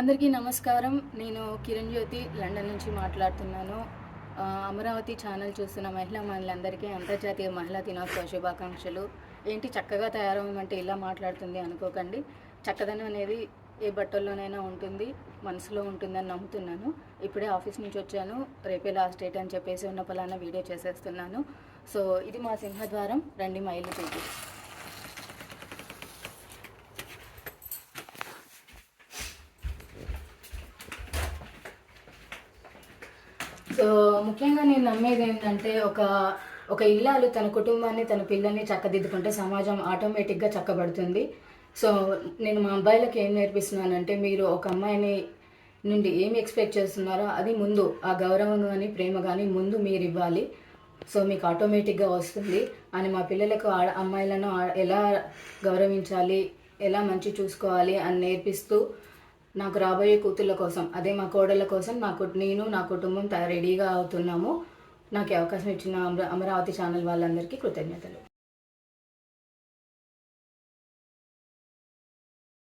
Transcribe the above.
అందరికీ నమస్కారం. నేను కిరణ్ జ్యోతి లండన్ నుంచి మాట్లాడుతున్నాను. అమరావతి ఛానల్ చూస్తున్న మహిళా మహిళలందరికీ అంతర్జాతీయ మహిళా దినోత్సవ శుభాకాంక్షలు. ఏంటి చక్కగా తయారవమంటే ఇలా మాట్లాడుతుంది అనుకోకండి. చక్కదనం అనేది ఏ బట్టల్లోనైనా ఉంటుంది మనసులో ఉంటుందని నమ్ముతున్నాను. ఇప్పుడే ఆఫీస్ నుంచి వచ్చాను. రేపే లాస్ట్ డేట్ అని చెప్పేసి ఉన్న పలానా వీడియో చేసేస్తున్నాను. సో ఇది మా సింహద్వారం. రండి మా ఇల్లు చూపి సో ముఖ్యంగా నేను నమ్మేది ఏంటంటే ఒక ఒక ఇల్లాలు తన కుటుంబాన్ని తన పిల్లల్ని చక్కదిద్దుకుంటే సమాజం ఆటోమేటిక్గా చక్కబడుతుంది. సో నేను మా అబ్బాయిలకు ఏం నేర్పిస్తున్నానంటే మీరు ఒక అమ్మాయిని నుండి ఏమి ఎక్స్పెక్ట్ చేస్తున్నారో అది ముందు ఆ గౌరవం కానీ ప్రేమ కానీ ముందు మీరు ఇవ్వాలి. సో మీకు ఆటోమేటిక్గా వస్తుంది. అని మా పిల్లలకు ఆ అమ్మాయిలను ఎలా గౌరవించాలి ఎలా మంచి చూసుకోవాలి అని నేర్పిస్తూ నాకు రాబోయే కూతుళ్ళ కోసం అదే మా కోడళ్ళ కోసం నాకు నేను నా కుటుంబం రెడీగా అవుతున్నాము. నాకు అవకాశం ఇచ్చిన అమరావతి ఛానల్ వాళ్ళందరికీ కృతజ్ఞతలు.